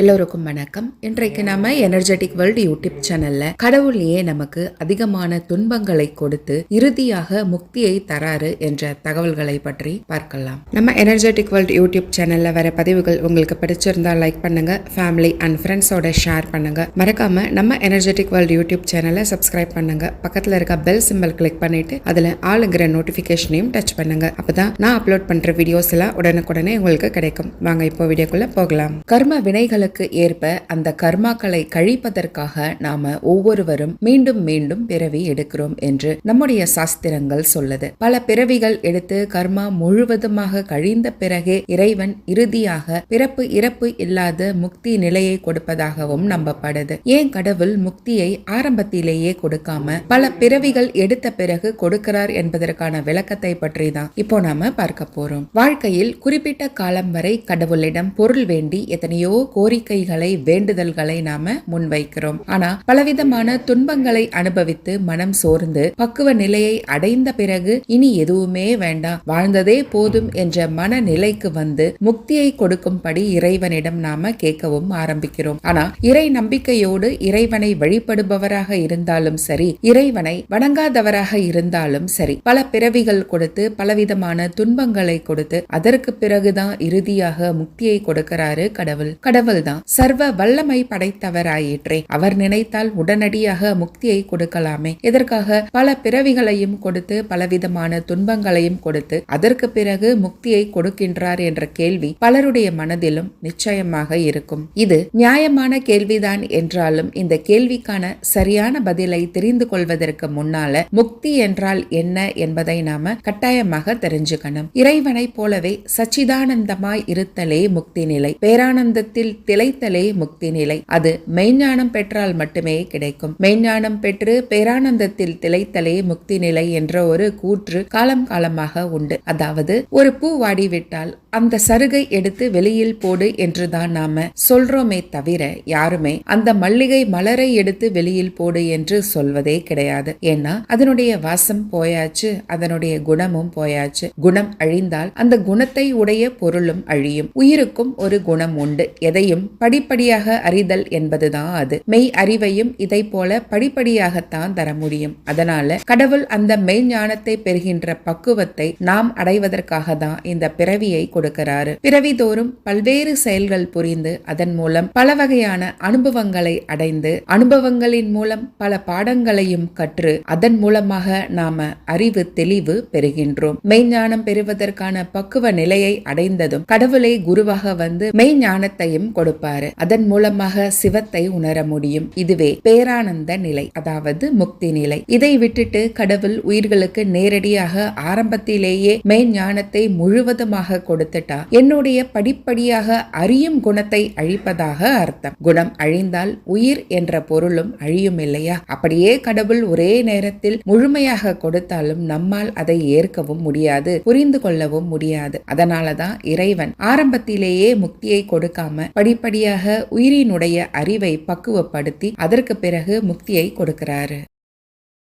எல்லோருக்கும் வணக்கம். இன்றைக்கு நாம எனர்ஜெட்டிக் வேர்ல்டு யூடியூப் சேனல்ல கடவுளையே நமக்கு அதிகமான துன்பங்களை கொடுத்து இறுதியாக முக்தியை தராரு என்ற தகவல்களை பற்றி பார்க்கலாம். நம்ம எனர்ஜெட்டிக் வேர்ல்டு யூடியூப் சேனல்ல வர பதிவுகள் உங்களுக்கு பிடிச்சிருந்தா லைக் பண்ணுங்க ஃபேமிலி அண்ட் ஃப்ரெண்ட்ஸோட ஷேர் பண்ணுங்க. மறக்காம நம்ம எனர்ஜெட்டிக் வேர்ல்டு யூடியூப் சேனலை சப்ஸ்கிரைப் பண்ணுங்க. பக்கத்துல இருக்க பெல் சிம்பல் கிளிக் பண்ணிட்டு அதுல ஆளுங்கிற நோட்டிபிகேஷனையும் டச் பண்ணுங்க. அப்பதான் நான் அப்லோட் பண்ற வீடியோஸ் எல்லாம் உடனுக்குடனே உங்களுக்கு கிடைக்கும். வாங்க இப்போ வீடியோக்குள்ள போகலாம். கர்ம வினைகளுக்கு ஏற்ப அந்த கர்மாக்களை கழிப்பதற்காக நாம ஒவ்வொருவரும் மீண்டும் மீண்டும் பிறவி எடுக்கிறோம் என்று நம்முடைய சாஸ்திரங்கள் சொல்லுது. பல பிறவிகள் எடுத்து கர்மா முழுவதுமாக கழிந்த பிறகே இறைவன் இறுதியாக பிறப்பு இறப்பு இல்லாத முக்தி நிலையை கொடுப்பதாகவும் நம்பப்படுது. ஏன் கடவுள் முக்தியை ஆரம்பத்திலேயே கொடுக்காம பல பிறவிகள் எடுத்த பிறகு கொடுக்கிறார் என்பதற்கான விளக்கத்தை பற்றி தான் இப்போ நாம பார்க்க போறோம். வாழ்க்கையில் குறிப்பிட்ட காலம் வரை கடவுளிடம் பொருள் வேண்டி எத்தனையோ கோரி கோரிக்கைகளை வேண்டுதல்களை நாம முன்வைக்கிறோம். ஆனா பலவிதமான துன்பங்களை அனுபவித்து மனம் சோர்ந்து பக்குவ நிலையை அடைந்த பிறகு இனி எதுவுமே வேண்டாம். வாழ்ந்ததே போதும் என்ற மனநிலைக்கு வந்து முக்தியை கொடுக்கும்படி இறைவனிடம் நாம கேட்கவும் ஆரம்பிக்கிறோம். ஆனா இறை நம்பிக்கையோடு இறைவனை வழிபடுபவராக இருந்தாலும் சரி இறைவனை வணங்காதவராக இருந்தாலும் சரி பல பிறவிகள் கொடுத்து பலவிதமான துன்பங்களை கொடுத்து அதற்கு பிறகுதான் இறுதியாக முக்தியை கொடுக்கிறாரு கடவுள். கடவுள் தான் சர்வ வல்லமை படைத்தவராயிற்றே. அவர் நினைத்தால் உடனடியாக முக்தியை கொடுக்கலாமே. இதற்காக பல பிறவிகளையும் கொடுத்து பலவிதமான துன்பங்களையும் கொடுத்து அதற்கு பிறகு முக்தியை கொடுக்கின்றார் என்ற கேள்வி பலருடைய மனதிலும் நிச்சயமாக இருக்கும். இது நியாயமான கேள்விதான் என்றாலும் இந்த கேள்விக்கான சரியான பதிலை தெரிந்து கொள்வதற்கு முன்னால முக்தி என்றால் என்ன என்பதை நாம கட்டாயமாக தெரிஞ்சுக்கணும். இறைவனைப் போலவே சச்சிதானந்தமாய் இருத்தலே முக்தி நிலை. பேரானந்தத்தில் திளைத்தலே முக்தி நிலை. அது மெய்ஞானம் பெற்றால் மட்டுமே கிடைக்கும். மெய்ஞானம் பெற்று பேரானந்தத்தில் திளைத்தலே முக்தி நிலை என்ற ஒரு கூற்று காலம் காலமாக உண்டு. அதாவது ஒரு பூ வாடிவிட்டால் அந்த சருகை எடுத்து வெளியில் போடு என்றுதான் நாம சொல்றோமே தவிர யாருமே அந்த மல்லிகை மலரை எடுத்து வெளியில் போடு என்று சொல்வதே கிடையாது. ஏன்னா அதனுடைய வாசம் போயாச்சு அதனுடைய குணமும் போயாச்சு. குணம் அழிந்தால் அந்த குணத்தை உடைய பொருளும் அழியும். உயிருக்கும் ஒரு குணம் உண்டு. எதையும் படிப்படியாக அறிதல் என்பதுதான் அது. மெய் அறிவையும் இதை போல படிப்படியாகத்தான் தர முடியும். அதனால கடவுள் அந்த மெய் ஞானத்தை பெறுகின்ற பக்குவத்தை நாம் அடைவதற்காக தான் இந்த பிறவியை கொடுக்கிறாரு. பிறவிதோறும் பல்வேறு செயல்கள் புரிந்து அதன் மூலம் பல வகையான அனுபவங்களை அடைந்து அனுபவங்களின் மூலம் பல பாடங்களையும் கற்று அதன் மூலமாக நாம அறிவு தெளிவு பெறுகின்றோம். மெய்ஞானம் பெறுவதற்கான பக்குவ நிலையை அடைந்ததும் கடவுளை குருவாக வந்து மெய்ஞானத்தையும் கொடுப்பாரு. அதன் மூலமாக சிவத்தை உணர முடியும். இதுவே பேரானந்த நிலை அதாவது முக்தி நிலை. இதை விட்டுட்டு கடவுள் உயிர்களுக்கு நேரடியாக ஆரம்பத்திலேயே மெய்ஞானத்தை முழுவதுமாக கொடுத்து கொடுத்துட்டா என்னுடைய படிப்படியாக அறியும் குணத்தை அழிப்பதாக அர்த்தம். குணம் அழிந்தால் உயிர் என்ற பொருளும் அழியும் இல்லையா? அப்படியே கடவுள் ஒரே நேரத்தில் முழுமையாக கொடுத்தாலும் நம்மால் அதை ஏற்கவும் முடியாது புரிந்து கொள்ளவும் முடியாது. அதனாலதான் இறைவன் ஆரம்பத்திலேயே முக்தியை கொடுக்காம படிப்படியாக உயிரினுடைய அறிவை பக்குவப்படுத்தி அதற்கு பிறகு முக்தியை கொடுக்கிறாரு.